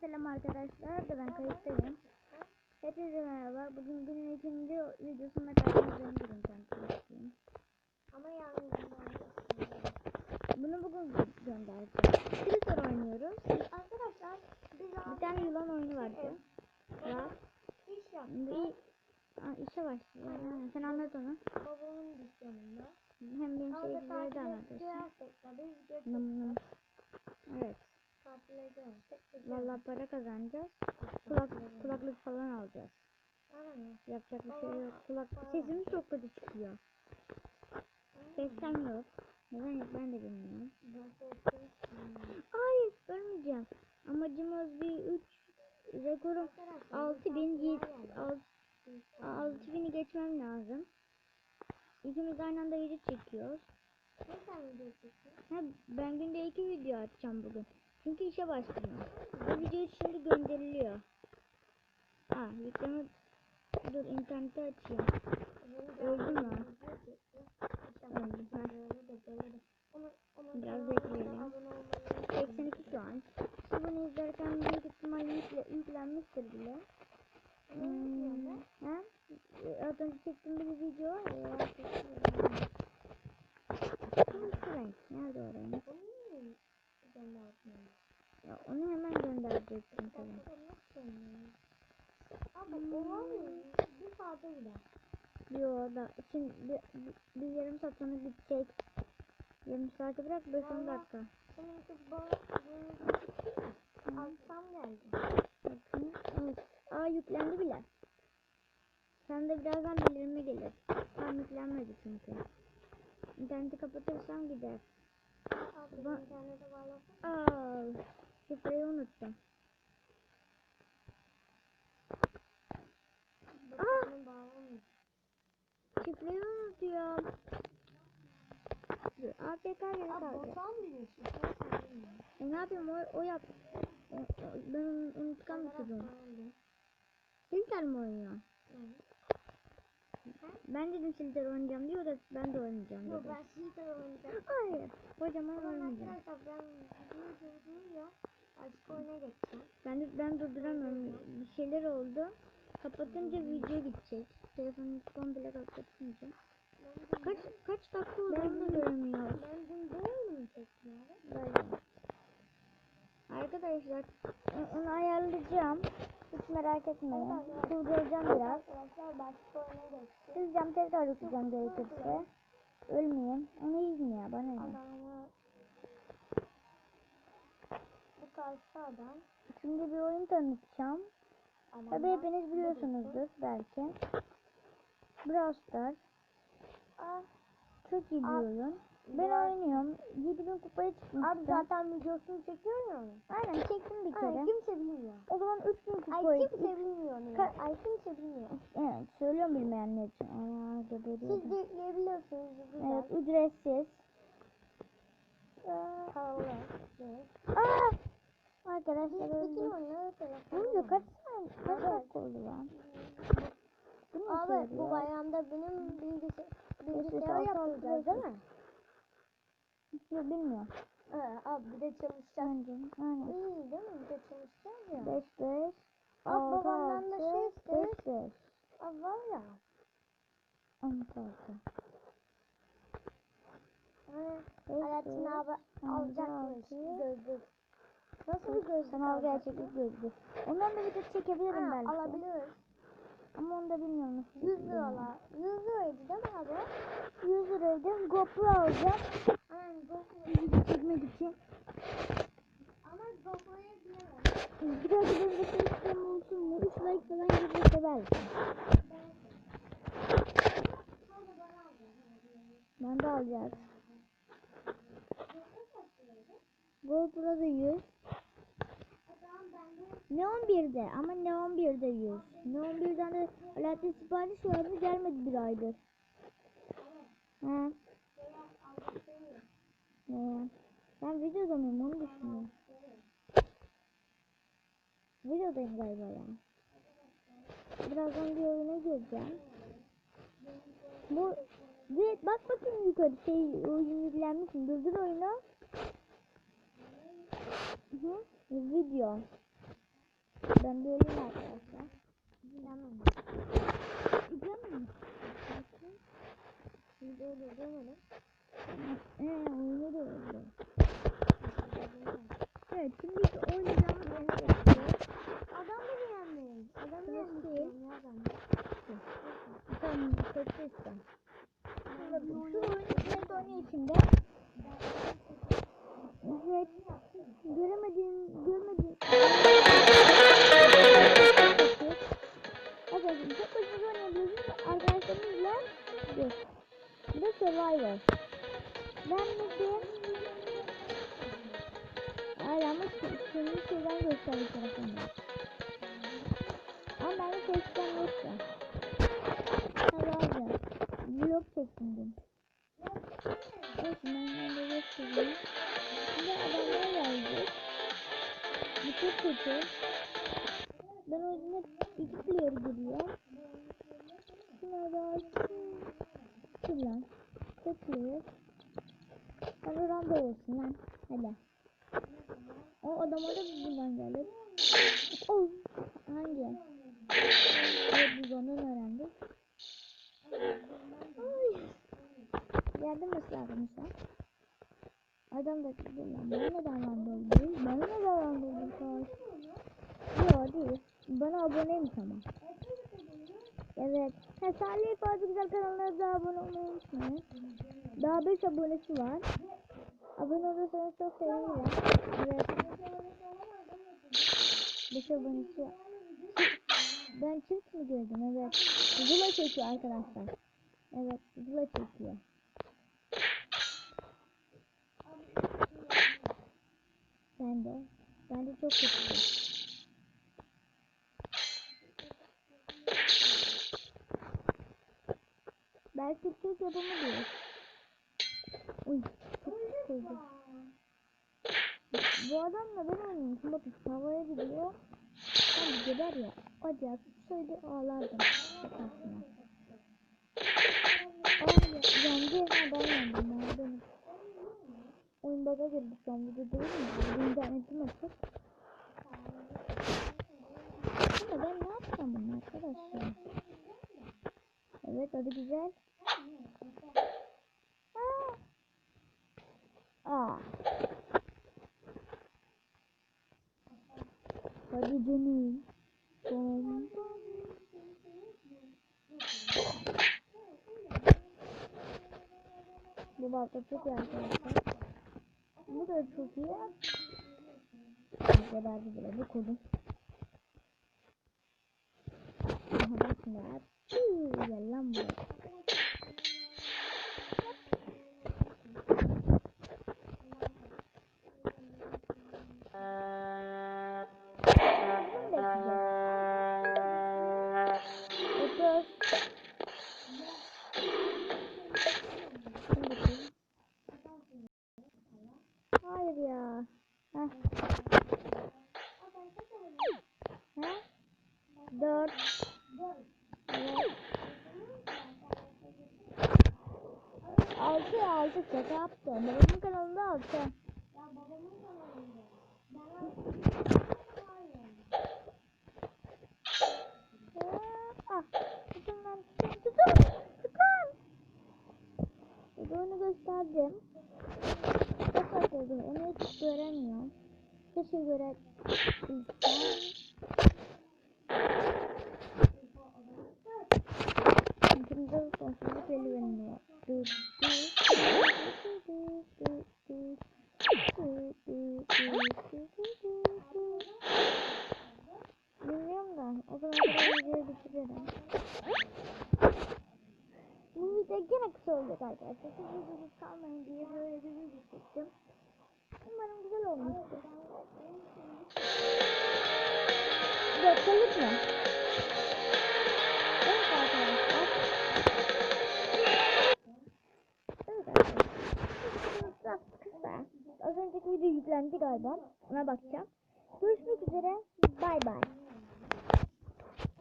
selam arkadaşlar. Da ben kayıttayım. Hepinize merhaba. Bugün günün ikinci videosunda karşınızdayım. Bakayım. Ama yalnız Bunu bugün gö- göndereceğim. Twitter oynuyoruz. Arkadaşlar biz Bir tane yılan oyunu vardı. Ya. iş yaptık. Bir Aa, işe başlıyor. Ha, sen anlat onu. Babamın dükkanında. Hem benim şeyleri de anlatırsın. nım. Evet. Vallahi para kazanacağız. Kulak, kulaklık falan alacağız. Yapacak bir şey yok. Kulak sesimiz çok kötü çıkıyor. Sesten yok. Neden yok ben de bilmiyorum. Hayır ölmeyeceğim. Amacımız bir 3 rekorum 6000 6000'i geçmem lazım. İkimiz aynı anda video çekiyoruz. Ne sen video çekiyorsun? Ben günde iki video atacağım bugün. Çünkü işe başlıyorum. Bu video şimdi gönderiliyor. Ha yükleme dur internete açayım. Öldüm mü? Biraz bekleyelim. 82 şu an. Siz bunu izlerken büyük ihtimalle yükle, yüklenmiştir bile. Hmm, ha? Az önce çektiğim bir video var ya. Hangi renk? Nerede o renk? Ya onu hemen gönderecektim tabii. Abi olamıyor. Bir saate gider. Yo da şimdi bir, bir, bir yarım saat sonra gidecek. Yarım saate bırak 5-10 Vallahi- dakika. Senin kız bana akşam geldi. Bakayım. Evet. Aa yüklendi bile. Sen de birazdan bildirime gelir. Tam yüklenmedi çünkü. İnterneti kapatırsam gider. Abi Ba- internete bağlasın. Aa, şifreyi unuttum. Bağlamıyor. Şifreyi unutuyorum. Dur, APK Abi kaldı. E ne yapayım o, o yap. Ben unutkan bir çocuğum. Öyle. Silter mi oynuyor? Evet. Ben dedim Silter oynayacağım diyor da ben de oynayacağım Yok dedim. ben Silter oynayacağım. Hayır. Kocaman Ama oynayacağım. arkadaşlar ben videoyu durduruyor. Açık oyuna geçeceğim. Ben de ben durduramıyorum. Bir şeyler oldu. Kapatınca video gidecek. Telefonu komple kapatınca. Kaç kaç dakika olduğunu da göremiyoruz. ben mi çektim abi? Böyle. Arkadaşlar onu ayarlayacağım. Hiç merak etmeyin. Kurduracağım biraz. Sileceğim tekrar yükleyeceğim gerekirse. Ölmeyeyim. Onu izmeye bana ne. Bu karşı adam. Şimdi bir oyun tanıtacağım. Tabi hepiniz biliyorsunuzdur belki. Brawl Stars. Çok iyi bir Aa, oyun. Ben Brawl- oynuyorum. 7000 kupaya çıkmıştım. Abi zaten videosunu çekiyor ya. Aynen çektim bir kere. Ay, kimse bilmiyor. O zaman 3000 Ay kupayı. kimse bilmiyor. Ka- Ay kimse bilmiyor. Evet söylüyorum bilmeyenler için. Aa geberiyorum. Siz de yükleyebiliyorsunuz. Evet ücretsiz. Paralı. Evet. Aa! Arkadaşlar oluyor? telefonla. Kaç saniye? Kaç dakika oldu lan? Abi bu bayramda benim bilgisayar yaptıracağız altı, değil mi? Yok bilmiyorum. Evet abi bir de çalışacağız. Aynen. İyi değil mi? Bir de çalışacağız ya. 5 5 Abi 6 babamdan da şey 6 isteriz. 5 5 Abi var ya. 16 Hani altı, alacakmış gözlük. Nasıl bir gözlük Sanal gerçeklik gözlüğü. Ondan da video çekebilirim Ha, belki. alabiliriz. Ama onu da bilmiyorum nasıl. 100 liralar. 100 liraydı değil mi abi? 100 liraydı. GoPro alacağım. Aynen GoPro. Video çekmek için. Ama GoPro'ya giremem. Bir dahaki bölümde Instagram olsun mu? 3 like falan gelirse belki. Ben de alacağız. GoPro'da 100. Ne 11'de ama ne 11'de 100. Ne 11'den de Alaaddin sipariş verdi gelmedi bir aydır. He. Ne? Ben videoda mıyım onu düşünüyorum. Videodayım galiba ya. Birazdan bir oyuna gireceğim. Bu bir bak bakayım yukarı şey oyun yüklenmiş mi? Durdur oyunu. Hı -hı. Video. Ben de öleyim arkadaşlar. Tamam. Canım. Şimdi öyle demedim. Eee oyunu da öldü. Evet şimdi oynayacağımız yere geçiyoruz. Adam mı beğendin? Adam ya ben. Tamam seçti işte. Şimdi şu oyun içinde. Evet. Göremediğin, görmediğin. Kötü. Ben o yüzden hep iki player giriyor. Şuna da Kim lan? Tek player. Ben oradan da olsun lan. Hadi. O adam orada buradan geldi. Oh. Hangi? Evet biz ondan öğrendik. Ay. Yardım et da dur lan bana neden randoldu? Bana neden randoldu kaç? Yok değil. Bana aboneymiş ama. Evet. Ha, Salih Fazla Güzel kanalına abone olmayı unutmayın. Daha 5 abonesi var. Abone olursanız çok sevinirim. Evet. 5 abonesi. Ben çift mi gördüm? Evet. Zula çekiyor arkadaşlar. Evet. Zula çekiyor. Ben de. Ben de çok kötü. Belki Türk yapımı değil. Uy. Çok sıkıldı. Bu adamla ben oynuyorum. Bakın havaya gidiyor. Tam gider ya. Acayip şöyle ağlardım. Kafasına. Baga girdi şu an. Burada değil mi? İnternetim açık. Ama ben ne yapacağım bunu arkadaşlar? Evet hadi güzel. Aa. Aa. Hadi canım. Bom. Bu balta çok iyi arkadaşlar. Da çok iyi. Geberdi bile bu konu. Aha bak şimdi ya. Tüh, Gel lan buraya. Altı şaka yaptım. Babamın kanalında tutun lan. Tutun. Tutun. Bunu gösterdim. Çok atladı. Onu hiç göremiyorum. Keşke görebilsem. Şimdi kontrolü belirleniyor. Dur, dur. Dur, Bilmiyorum da o zaman kadar videoyu bitiririm. Bu video gene kısa olacak arkadaşlar. Siz videoyu kalmayın diye böyle bir video çektim. Umarım güzel olmuştur. Dakikalık mı? Yüklendi galiba. Ona bakacağım. Görüşmek üzere. Bay bay.